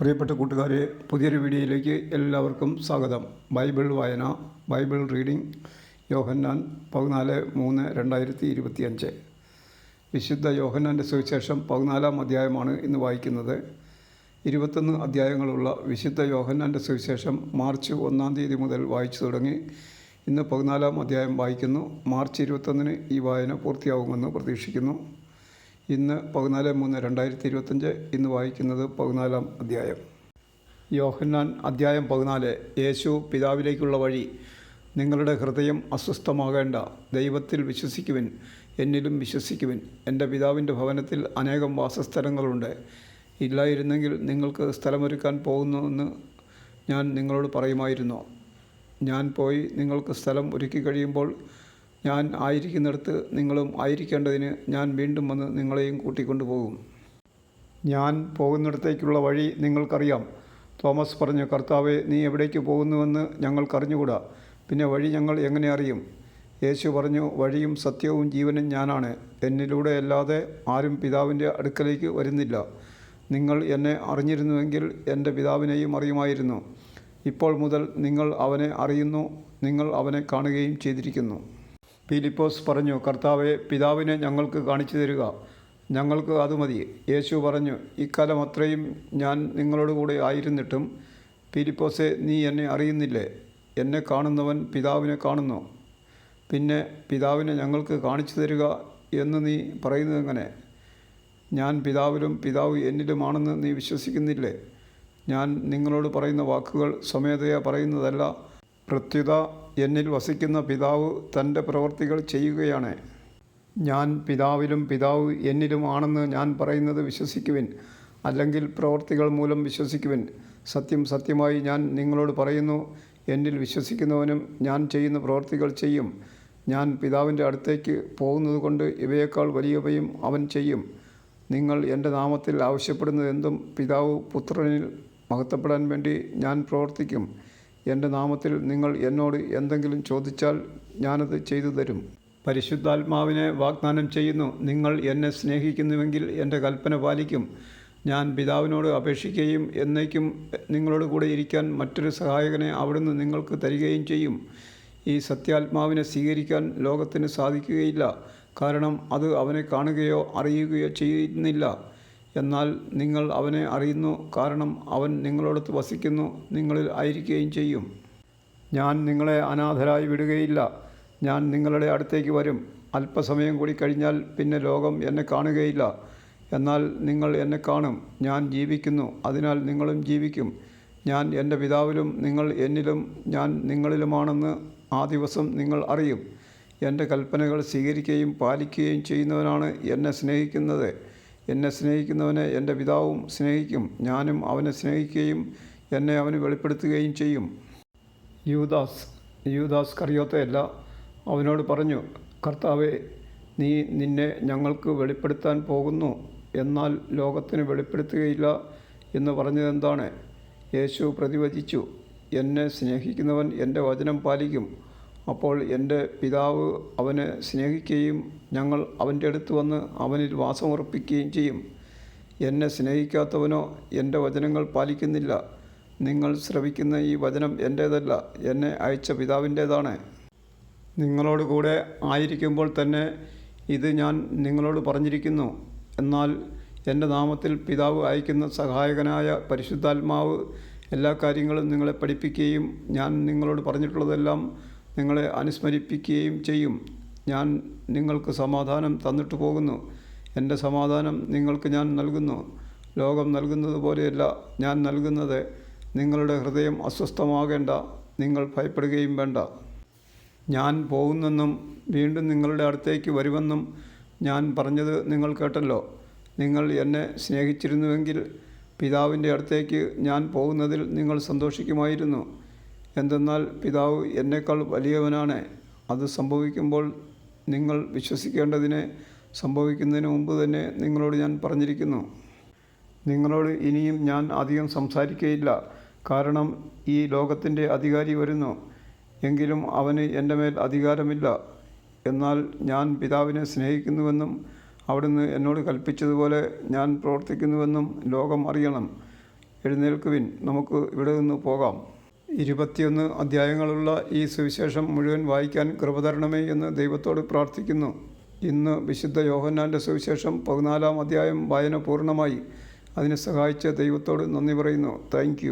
പ്രിയപ്പെട്ട കൂട്ടുകാരെ പുതിയൊരു വീഡിയോയിലേക്ക് എല്ലാവർക്കും സ്വാഗതം. ബൈബിൾ വായന ബൈബിൾ റീഡിംഗ് യോഹന്നാൻ പതിനാല് മൂന്ന് രണ്ടായിരത്തി ഇരുപത്തി അഞ്ച് വിശുദ്ധ യോഹന്നാന്റെ സുവിശേഷം പതിനാലാം അധ്യായമാണ് ഇന്ന് വായിക്കുന്നത്. ഇരുപത്തൊന്ന് അധ്യായങ്ങളുള്ള വിശുദ്ധ യോഹന്നാന്റെ സുവിശേഷം മാർച്ച് ഒന്നാം തീയതി മുതൽ വായിച്ചു തുടങ്ങി. ഇന്ന് പതിനാലാം അധ്യായം വായിക്കുന്നു. മാർച്ച് ഇരുപത്തൊന്നിന് ഈ വായന പൂർത്തിയാകുമെന്ന് പ്രതീക്ഷിക്കുന്നു. ഇന്ന് പതിനാല് മൂന്ന് രണ്ടായിരത്തി ഇരുപത്തഞ്ച് ഇന്ന് വായിക്കുന്നത് പതിനാലാം അധ്യായം. യോഹന്നാൻ അധ്യായം പതിനാല് യേശു പിതാവിലേക്കുള്ള വഴി നിങ്ങളുടെ ഹൃദയം അസ്വസ്ഥമാകേണ്ട ദൈവത്തിൽ വിശ്വസിക്കുവിൻ എന്നിലും വിശ്വസിക്കുവിൻ. എന്റെ പിതാവിന്റെ ഭവനത്തിൽ അനേകം വാസസ്ഥലങ്ങളുണ്ട്. ഇല്ലായിരുന്നെങ്കിൽ നിങ്ങൾക്ക് സ്ഥലമൊരുക്കാൻ പോകുന്നുവെന്ന് ഞാൻ നിങ്ങളോട് പറയുമായിരുന്നു. ഞാൻ പോയി നിങ്ങൾക്ക് സ്ഥലം ഒരുക്കി കഴിയുമ്പോൾ ഞാൻ ആയിരിക്കുന്നിടത്ത് നിങ്ങളും ആയിരിക്കേണ്ടതിന് ഞാൻ വീണ്ടും വന്ന് നിങ്ങളെയും കൂട്ടിക്കൊണ്ടുപോകും ഞാൻ പോകുന്നിടത്തേക്കുള്ള വഴി നിങ്ങൾക്കറിയാം. തോമസ് പറഞ്ഞു കർത്താവെ നീ എവിടേക്ക് പോകുന്നുവെന്ന് ഞങ്ങൾക്കറിഞ്ഞുകൂടാ. പിന്നെ വഴി ഞങ്ങൾ എങ്ങനെ അറിയും? യേശു പറഞ്ഞു വഴിയും സത്യവും ജീവനും ഞാനാണ്. എന്നിലൂടെ അല്ലാതെ ആരും പിതാവിന്റെ അടുക്കലേക്ക് വരുന്നില്ല. നിങ്ങൾ എന്നെ അറിഞ്ഞിരുന്നുവെങ്കിൽ എന്റെ പിതാവിനെയും അറിയുമായിരുന്നു. ഇപ്പോൾ മുതൽ നിങ്ങൾ അവനെ അറിയുന്നു. നിങ്ങൾ അവനെ കാണുകയും ചെയ്തിരിക്കുന്നു. ഫിലിപ്പോസ് പറഞ്ഞു കർത്താവെ പിതാവിനെ ഞങ്ങൾക്ക് കാണിച്ചു തരിക. ഞങ്ങൾക്ക് അത് മതി. യേശു പറഞ്ഞു ഇക്കാലം അത്രയും ഞാൻ നിങ്ങളോട് കൂടെ ആയിരുന്നിട്ടും ഫിലിപ്പോസെ നീ എന്നെ അറിയുന്നില്ലേ? എന്നെ കാണുന്നവൻ പിതാവിനെ കാണുന്നു. പിന്നെ പിതാവിനെ ഞങ്ങൾക്ക് കാണിച്ചു തരിക എന്ന് നീ പറയുന്നത് എങ്ങനെ? ഞാൻ പിതാവിലും പിതാവ് എന്നിലുമാണെന്ന് നീ വിശ്വസിക്കുന്നില്ലേ? ഞാൻ നിങ്ങളോട് പറയുന്ന വാക്കുകൾ സ്വമേധയാ പറയുന്നതല്ല. പ്രത്യുത എന്നിൽ വസിക്കുന്ന പിതാവ് തന്റെ പ്രവർത്തികൾ ചെയ്യുകയാണ്. ഞാൻ പിതാവിലും പിതാവ് എന്നിലുമാണെന്ന് ഞാൻ പറയുന്നത് വിശ്വസിക്കുവിൻ അല്ലെങ്കിൽ പ്രവർത്തികൾ മൂലം വിശ്വസിക്കുവിൻ. സത്യം സത്യമായി ഞാൻ നിങ്ങളോട് പറയുന്നു എന്നിൽ വിശ്വസിക്കുന്നവനും ഞാൻ ചെയ്യുന്ന പ്രവർത്തികൾ ചെയ്യും. ഞാൻ പിതാവിന്റെ അടുത്തേക്ക് പോകുന്നത് കൊണ്ട് ഇവയേക്കാൾ വലിയവയും അവൻ ചെയ്യും. നിങ്ങൾ എന്റെ നാമത്തിൽ ആവശ്യപ്പെടുന്നത് എന്തും പിതാവ് പുത്രനിൽ മഹത്വപ്പെടാൻ വേണ്ടി ഞാൻ പ്രവർത്തിക്കും. എന്റെ നാമത്തിൽ നിങ്ങൾ എന്നോട് എന്തെങ്കിലും ചോദിച്ചാൽ ഞാനത് ചെയ്തു തരും. പരിശുദ്ധാത്മാവിനെ വാഗ്ദാനം ചെയ്യുന്നു. നിങ്ങൾ എന്നെ സ്നേഹിക്കുന്നുവെങ്കിൽ എന്റെ കൽപ്പന പാലിക്കും. ഞാൻ പിതാവിനോട് അപേക്ഷിക്കുകയും എന്നേക്കും നിങ്ങളോട് കൂടെ ഇരിക്കാൻ മറ്റൊരു സഹായകനെ അവിടുന്ന് നിങ്ങൾക്ക് തരികയും ചെയ്യും. ഈ സത്യാത്മാവിനെ സ്വീകരിക്കാൻ ലോകത്തിന് സാധിക്കുകയില്ല. കാരണം അത് അവനെ കാണുകയോ അറിയുകയോ ചെയ്യുന്നില്ല. എന്നാൽ നിങ്ങൾ അവനെ അറിയുന്നു. കാരണം അവൻ നിങ്ങളോടത്ത് വസിക്കുന്നു. നിങ്ങളിൽ ആയിരിക്കുകയും ചെയ്യും. ഞാൻ നിങ്ങളെ അനാഥരായി വിടുകയില്ല. ഞാൻ നിങ്ങളുടെ അടുത്തേക്ക് വരും. അല്പസമയം കൂടി കഴിഞ്ഞാൽ പിന്നെ ലോകം എന്നെ കാണുകയില്ല. എന്നാൽ നിങ്ങൾ എന്നെ കാണും. ഞാൻ ജീവിക്കുന്നു. അതിനാൽ നിങ്ങളും ജീവിക്കും. ഞാൻ എന്റെ പിതാവിലും നിങ്ങൾ എന്നിലും ഞാൻ നിങ്ങളിലുമാണെന്ന് ആ ദിവസം നിങ്ങൾ അറിയും. എന്റെ കൽപ്പനകൾ സ്വീകരിക്കുകയും പാലിക്കുകയും ചെയ്യുന്നവനാണ് എന്നെ സ്നേഹിക്കുന്നത്. എന്നെ സ്നേഹിക്കുന്നവനെ എന്റെ പിതാവും സ്നേഹിക്കും. ഞാനും അവനെ സ്നേഹിക്കുകയും എന്നെ അവന് വെളിപ്പെടുത്തുകയും ചെയ്യും. യൂദാസ് യൂദാസ് കറിയോത്തയല്ല അവനോട് പറഞ്ഞു കർത്താവെ നീ നിന്നെ ഞങ്ങൾക്ക് വെളിപ്പെടുത്താൻ പോകുന്നു. എന്നാൽ ലോകത്തിന് വെളിപ്പെടുത്തുകയില്ല എന്ന് പറഞ്ഞതെന്താണ്? യേശു പ്രതിവചിച്ചു എന്നെ സ്നേഹിക്കുന്നവൻ എന്റെ വചനം പാലിക്കും. അപ്പോൾ എന്റെ പിതാവ് അവനെ സ്നേഹിക്കുകയും ഞങ്ങൾ അവന്റെ അടുത്ത് വന്ന് അവനിൽ വാസമുറപ്പിക്കുകയും ചെയ്യും. എന്നെ സ്നേഹിക്കാത്തവനോ എന്റെ വചനങ്ങൾ പാലിക്കുന്നില്ല. നിങ്ങൾ ശ്രവിക്കുന്ന ഈ വചനം എന്റേതല്ല എന്നെ അയച്ച പിതാവിന്റേതാണ്. നിങ്ങളോട് കൂടെ ആയിരിക്കുമ്പോൾ തന്നെ ഇത് ഞാൻ നിങ്ങളോട് പറഞ്ഞിരിക്കുന്നു. എന്നാൽ എന്റെ നാമത്തിൽ പിതാവ് അയക്കുന്ന സഹായകനായ പരിശുദ്ധാത്മാവ് എല്ലാ കാര്യങ്ങളും നിങ്ങളെ പഠിപ്പിക്കുകയും ഞാൻ നിങ്ങളോട് പറഞ്ഞിട്ടുള്ളതെല്ലാം നിങ്ങളെ അനുസ്മരിപ്പിക്കുകയും ചെയ്യും. ഞാൻ നിങ്ങൾക്ക് സമാധാനം തന്നിട്ട് പോകുന്നു. എന്റെ സമാധാനം നിങ്ങൾക്ക് ഞാൻ നൽകുന്നു. ലോകം നൽകുന്നത് പോലെയല്ല ഞാൻ നൽകുന്നത്. നിങ്ങളുടെ ഹൃദയം അസ്വസ്ഥമാകേണ്ട. നിങ്ങൾ ഭയപ്പെടുകയും വേണ്ട. ഞാൻ പോകുന്നെന്നും വീണ്ടും നിങ്ങളുടെ അടുത്തേക്ക് വരുമെന്നും ഞാൻ പറഞ്ഞത് നിങ്ങൾ കേട്ടല്ലോ. നിങ്ങൾ എന്നെ സ്നേഹിച്ചിരുന്നുവെങ്കിൽ പിതാവിന്റെ അടുത്തേക്ക് ഞാൻ പോകുന്നതിൽ നിങ്ങൾ സന്തോഷിക്കുമായിരുന്നു. എന്തെന്നാൽ പിതാവ് എന്നേക്കാൾ വലിയവനാണ്. അത് സംഭവിക്കുമ്പോൾ നിങ്ങൾ വിശ്വസിക്കേണ്ടതിനെ സംഭവിക്കുന്നതിന് മുമ്പ് തന്നെ നിങ്ങളോട് ഞാൻ പറഞ്ഞിരിക്കുന്നു. നിങ്ങളോട് ഇനിയും ഞാൻ അധികം സംസാരിക്കുകയില്ല കാരണം ഈ ലോകത്തിന്റെ അധികാരി വരുന്നു. എങ്കിലും അവന് എന്റെ മേൽ അധികാരമില്ല. എന്നാൽ ഞാൻ പിതാവിനെ സ്നേഹിക്കുന്നുവെന്നും അവിടുന്ന് എന്നോട് കൽപ്പിച്ചതുപോലെ ഞാൻ പ്രവർത്തിക്കുന്നുവെന്നും ലോകം അറിയണം. എഴുന്നേൽക്കുവിൻ. നമുക്ക് ഇവിടെ നിന്ന് പോകാം. ഇരുപത്തിയൊന്ന് അധ്യായങ്ങളുള്ള ഈ സുവിശേഷം മുഴുവൻ വായിക്കാൻ കൃപ തരണമേ എന്ന് ദൈവത്തോട് പ്രാർത്ഥിക്കുന്നു. ഇന്ന് വിശുദ്ധ യോഹന്നാന്റെ സുവിശേഷം പതിനാലാം അധ്യായം വായന പൂർണമായി. അതിനെ സഹായിച്ച ദൈവത്തോട് നന്ദി പറയുന്നു. താങ്ക്